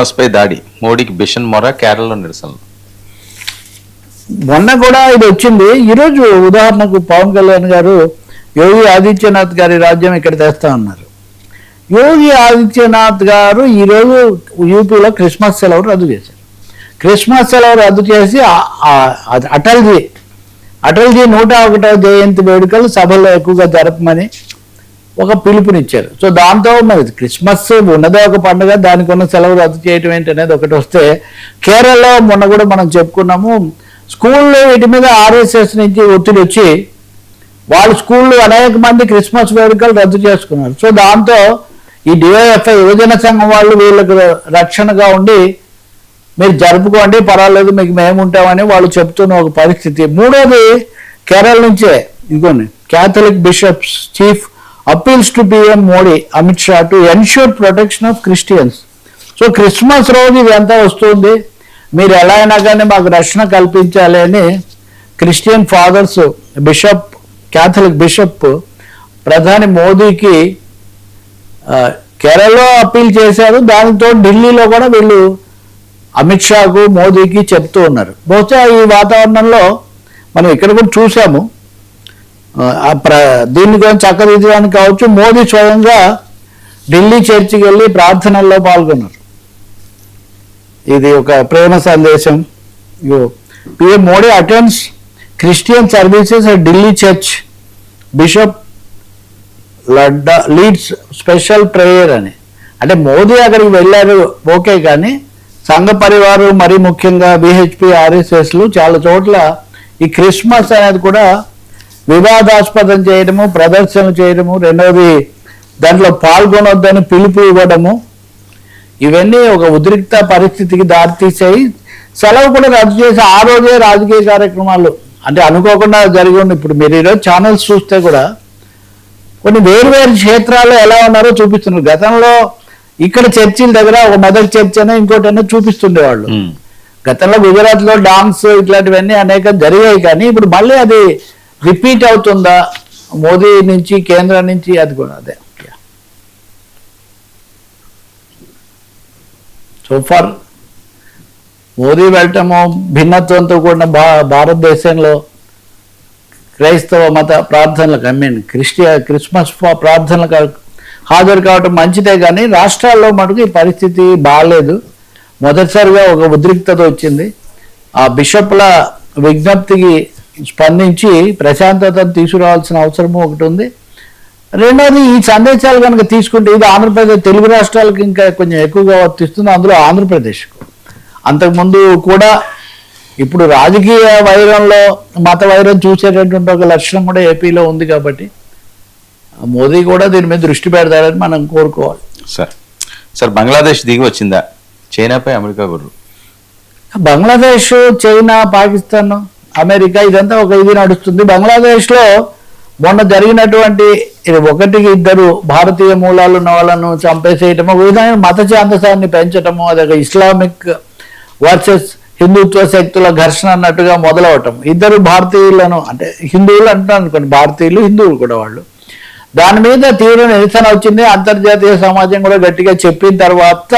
Christmas పై దాడి. మోడీకి బిషన్ మొర కేరళలో నిరసనలు. మొన్న కూడా ఇది వచ్చింది. ఈరోజు ఉదాహరణకు పవన్ కళ్యాణ్ గారు యోగి ఆదిత్యనాథ్ గారి రాజ్యం ఇక్కడ తెస్తా ఉన్నారు. యోగి ఆదిత్యనాథ్ గారు ఈరోజు యూపీలో క్రిస్మస్ సెలవు రద్దు చేశారు. క్రిస్మస్ సెలవు రద్దు చేసి అటల్జీ అటల్జీ నూట ఒకటో జయంతి వేడుకలు సభల్లో ఎక్కువగా జరపమని ఒక పిలుపునిచ్చారు. సో దాంతో మరి క్రిస్మస్ ఉన్నదే ఒక పండుగ దానికి ఉన్న సెలవు రద్దు చేయటం ఏంటి అనేది ఒకటి వస్తే కేరళలో మొన్న కూడా మనం చెప్పుకున్నాము స్కూల్లో వీటి మీద ఆర్ఎస్ఎస్ నుంచి ఒత్తిడి వచ్చి వాళ్ళ స్కూళ్ళు అనేక మంది క్రిస్మస్ వేడుకలు రద్దు చేసుకున్నారు. సో దాంతో ఈ డివైఎఫ్ఐ యువజన సంఘం వాళ్ళు వీళ్ళకు రక్షణగా ఉండి మీరు జరుపుకోండి పర్వాలేదు మీకు మేము ఉంటామని వాళ్ళు చెప్తున్న ఒక పరిస్థితి. మూడోది కేరళ నుంచే ఇదిగోండి Catholic bishops chief appeals to PM Modi Amit Shah to ensure protection of Christians so Christmas రోజు ఇదంతా వస్తుంది. మీరు ఎలా అయినా కానీ మాకు రక్షణ కల్పించాలి అని Christian fathers bishop Catholic bishop ప్రధాని మోదీకి కేరళలో అప్పీల్ చేశారు. దానితో ఢిల్లీలో కూడా వీళ్ళు అమిత్ షాకు మోదీకి చెప్తూ ఉన్నారు. బహుశా ఈ వాతావరణంలో మనం ఇక్కడ కూడా చూసాము దీన్ని గురించి చక్కదిద్దడానికి కావచ్చు. మోదీ స్వయంగా ఢిల్లీ చర్చికి వెళ్ళి ప్రార్థనల్లో పాల్గొన్నారు. ఇది ఒక ప్రేమ సందేశం. PM Modi attends Christian services at Delhi church. Bishop Ladda leads special prayer అని. అంటే మోదీ అక్కడికి వెళ్ళారు ఓకే కానీ సంఘ పరివారం మరి ముఖ్యంగా బిహెచ్పి ఆర్ఎస్ఎస్లు చాలా చోట్ల ఈ క్రిస్మస్ అనేది కూడా వివాదాస్పదం చేయడము ప్రదర్శనలు చేయడము రెండవది దాంట్లో పాల్గొనొద్దని పిలుపు ఇవ్వడము. ఇవన్నీ ఒక ఉద్రిక్త పరిస్థితికి దారితీసాయి సెలవు కూడా రద్దు చేసి ఆ రోజే రాజకీయ కార్యక్రమాలు. అంటే అనుకోకుండా జరిగి ఉంది ఇప్పుడు మీరు ఈరోజు ఛానల్స్ చూస్తే కూడా కొన్ని వేరువేరు క్షేత్రాల్లో ఎలా ఉన్నారో చూపిస్తున్నారు. గతంలో ఇక్కడ చర్చిల దగ్గర ఒక మెదక్ చర్చ్ అని ఇంకోటి చూపిస్తుండేవాళ్ళు. గతంలో గుజరాత్లో డాన్స్ ఇట్లాంటివన్నీ అనేక జరిగాయి కానీ ఇప్పుడు మళ్ళీ అది రిపీట్ అవుతుందా? మోదీ నుంచి కేంద్రం నుంచి అది కూడా అదే. సో ఫర్ మోదీ వెళ్ళటము భిన్నత్వంతో కూడిన భా భారతదేశంలో క్రైస్తవ మత ప్రార్థనలకు ఐ మీన్ క్రిస్టియా క్రిస్మస్ ప్రార్థనలకు హాజరు కావటం మంచిదే కానీ రాష్ట్రాల్లో మటుకు ఈ పరిస్థితి బాగాలేదు మొదటిసారిగా ఒక ఉద్రిక్తత వచ్చింది. ఆ బిషప్ల విజ్ఞప్తికి స్పందించి ప్రశాంతతను తీసుకురావాల్సిన అవసరము ఒకటి ఉంది. రెండోది ఈ సందేశాలు కనుక తీసుకుంటే ఇది ఆంధ్రప్రదేశ్ తెలుగు రాష్ట్రాలకు ఇంకా కొంచెం ఎక్కువగా వర్తిస్తుంది అందులో ఆంధ్రప్రదేశ్కు అంతకుముందు కూడా ఇప్పుడు రాజకీయ వైరంలో మత వైరం చూసేటటువంటి ఒక లక్షణం కూడా ఏపీలో ఉంది కాబట్టి మోదీ కూడా దీని మీద దృష్టి పెడతారని మనం కోరుకోవాలి. సార్ సార్ బంగ్లాదేశ్ దిగి వచ్చిందా? చైనాపై అమెరికా గుర్రు బంగ్లాదేశ్ చైనా పాకిస్తాన్ అమెరికా ఇదంతా ఒక ఇది నడుస్తుంది. బంగ్లాదేశ్లో మొన్న జరిగినటువంటి ఇది ఒకటికి ఇద్దరు భారతీయ మూలాలు ఉన్న వాళ్ళను చంపేసేయటము ఒక విధమైన మత చాందసాన్ని పెంచటము అదొక ఇస్లామిక్ వర్సెస్ హిందుత్వ శక్తుల ఘర్షణ అన్నట్టుగా మొదలవటం. ఇద్దరు భారతీయులను అంటే హిందువులు అంటున్నాను అనుకోండి భారతీయులు హిందువులు కూడా వాళ్ళు. దాని మీద తీవ్ర నిరసన వచ్చింది. అంతర్జాతీయ సమాజం కూడా గట్టిగా చెప్పిన తర్వాత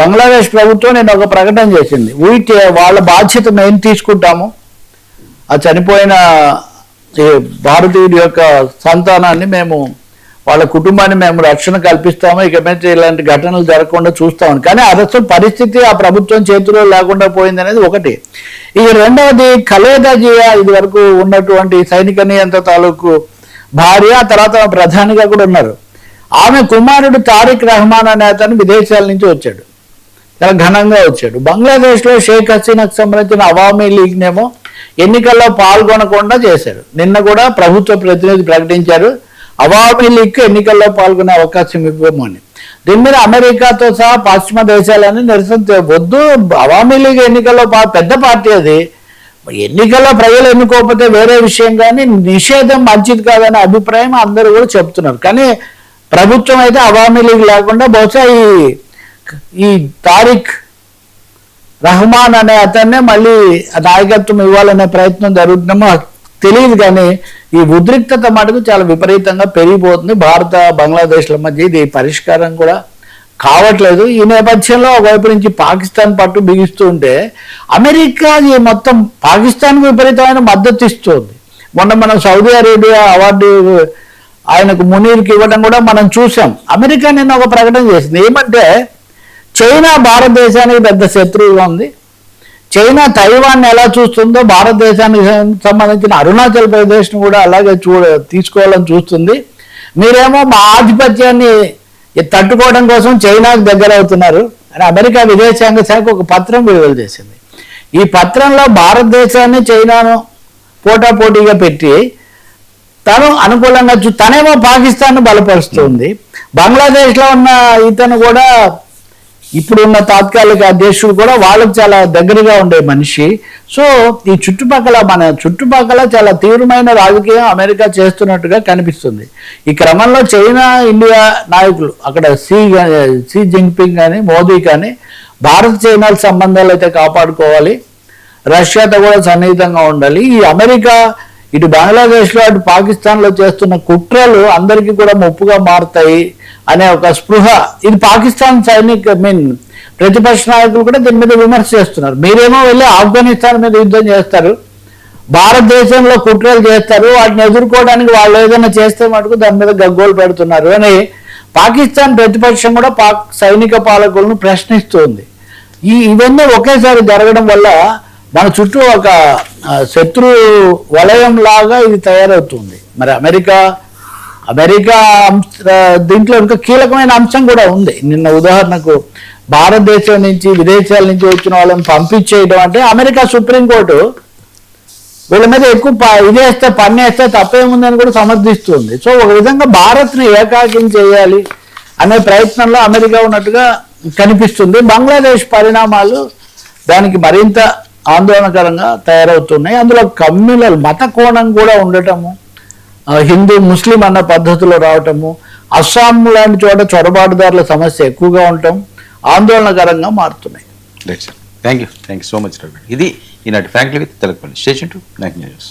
బంగ్లాదేశ్ ప్రభుత్వం నేను ఒక ప్రకటన చేసింది. వీటి వాళ్ళ బాధ్యత మేము తీసుకుంటాము. ఆ చనిపోయిన ఈ భారతీయుడి యొక్క సంతానాన్ని మేము వాళ్ళ కుటుంబాన్ని మేము రక్షణ కల్పిస్తాము. ఇక మీద ఇలాంటి ఘటనలు జరగకుండా చూస్తామని కానీ అసలు పరిస్థితి ఆ ప్రభుత్వం చేతిలో లేకుండా పోయింది అనేది ఒకటి. ఇక రెండవది ఖలేదా జియా ఇది వరకు ఉన్నటువంటి సైనిక నియంత్ర తాలూకు భార్య ఆ తర్వాత ప్రధానిగా కూడా ఉన్నారు. ఆమె కుమారుడు తారిక్ రహమాన్ అనే అతను విదేశాల నుంచి వచ్చాడు. చాలా ఘనంగా వచ్చాడు. బంగ్లాదేశ్లో షేక్ హసీనాకు సంబంధించిన అవామీ లీగ్నేమో ఎన్నికల్లో పాల్గొనకుండా చేశారు. నిన్న కూడా ప్రభుత్వ ప్రతినిధి ప్రకటించారు. అవామీ లీగ్ ఎన్నికల్లో పాల్గొనే అవకాశం ఇవ్వమని. దీని మీద అమెరికాతో సహా పశ్చిమ దేశాలని నిరసన వద్దు అవామీ లీగ్ ఎన్నికల్లో పెద్ద పార్టీ అది. ఎన్నికల్లో ప్రజలు ఎన్నుకోకపోతే వేరే విషయం కానీ నిషేధం మంచిది కాదనే అభిప్రాయం అందరూ కూడా చెప్తున్నారు. కానీ ప్రభుత్వం అయితే అవామీ లీగ్ లేకుండా బహుశా ఈ ఈ తారీఖ్ రహమాన్ అనే అతన్నే మళ్ళీ నాయకత్వం ఇవ్వాలనే ప్రయత్నం జరుగుతుందేమో తెలియదు కానీ ఈ ఉద్రిక్తత మటుకు చాలా విపరీతంగా పెరిగిపోతుంది. భారత బంగ్లాదేశ్ల మధ్య ఇది పరిష్కారం కూడా కావట్లేదు. ఈ నేపథ్యంలో ఒకవైపు నుంచి పాకిస్తాన్ పట్టు బిగిస్తూ ఉంటే అమెరికా ఈ మొత్తం పాకిస్తాన్కు విపరీతమైన మద్దతు ఇస్తుంది. మొన్న మనం సౌదీ అరేబియా అవార్డు ఆయనకు మునీర్కి ఇవ్వడం కూడా మనం చూసాం. అమెరికా నిన్న ఒక ప్రకటన చేసింది. ఏమంటే చైనా భారతదేశానికి పెద్ద శత్రువుగా ఉంది. చైనా తైవాన్ ఎలా చూస్తుందో భారతదేశానికి సంబంధించిన అరుణాచల్ ప్రదేశ్ను కూడా అలాగే చూడ తీసుకోవాలని చూస్తుంది. మీరేమో మా ఆధిపత్యాన్ని తట్టుకోవడం కోసం చైనాకు దగ్గర అవుతున్నారు అని అమెరికా విదేశాంగ శాఖ ఒక పత్రం విడుదల చేసింది. ఈ పత్రంలో భారతదేశాన్ని చైనాను పోటాపోటీగా పెట్టి తను అనుకూలంగా చూ తనేమో పాకిస్తాన్ను బలపరుస్తుంది. బంగ్లాదేశ్లో ఉన్న ఇతను కూడా ఇప్పుడున్న తాత్కాలిక అధ్యక్షుడు కూడా వాళ్ళకి చాలా దగ్గరగా ఉండే మనిషి. సో ఈ చుట్టుపక్కల మన చుట్టుపక్కల చాలా తీవ్రమైన రాజకీయం అమెరికా చేస్తున్నట్టుగా కనిపిస్తుంది. ఈ క్రమంలో చైనా ఇండియా నాయకులు అక్కడ సి సి జిన్పింగ్ కానీ మోదీ కానీ భారత్ చైనాల సంబంధాలు అయితే కాపాడుకోవాలి. రష్యాతో కూడా సన్నిహితంగా ఉండాలి. ఈ అమెరికా ఇటు బంగ్లాదేశ్లో అటు పాకిస్తాన్లో చేస్తున్న కుట్రలు అందరికీ కూడా ముప్పుగా మారుతాయి. అనే ఒక స్పృహ. ఇది పాకిస్తాన్ సైనిక్ మీన్ ప్రతిపక్ష నాయకులు కూడా దీని మీద విమర్శ చేస్తున్నారు. మీరేమో వెళ్ళి ఆఫ్ఘనిస్తాన్ మీద యుద్ధం చేస్తారు. భారతదేశంలో కుట్రలు చేస్తారు. వాటిని ఎదుర్కోవడానికి వాళ్ళు ఏదైనా చేస్తే మటుకు దాని మీద గగ్గోలు పెడుతున్నారు అని పాకిస్తాన్ ప్రతిపక్షం కూడా పాక్ సైనిక పాలకులను ప్రశ్నిస్తుంది. ఈ ఇవన్నీ ఒకేసారి జరగడం వల్ల మన చుట్టూ ఒక శత్రు వలయం లాగా ఇది తయారవుతుంది. మరి అమెరికా అమెరికా దీంట్లో ఇంకా కీలకమైన అంశం కూడా ఉంది. నిన్న ఉదాహరణకు భారతదేశం నుంచి విదేశాల నుంచి వచ్చిన వాళ్ళని పంపించేయడం అంటే అమెరికా సుప్రీంకోర్టు వీళ్ళ మీద ఎక్కువ ప- ఇది వేస్తే పన్ను వేస్తే తప్పేముందని కూడా సమర్థిస్తుంది. సో ఒక విధంగా భారత్ని ఏకాకిం చేయాలి అనే ప్రయత్నంలో అమెరికా ఉన్నట్టుగా కనిపిస్తుంది. బంగ్లాదేశ్ పరిణామాలు దానికి మరింత ఆందోళనకరంగా తయారవుతున్నాయి. అందులో కమ్యూనల్ మత కోణం కూడా ఉండటము హిందూ ముస్లిం అన్న పద్ధతిలో రావటము అస్సాం లాంటి చోట చొరబాటుదారుల సమస్య ఎక్కువగా ఉండటం ఆందోళనకరంగా మారుతున్నాయి. Sir thank you thank you so much Ravi ఇది ఈనాటి ఫ్యాంక్లీ విత్ తెలపల్లి స్టేషన్ టు న్యూస్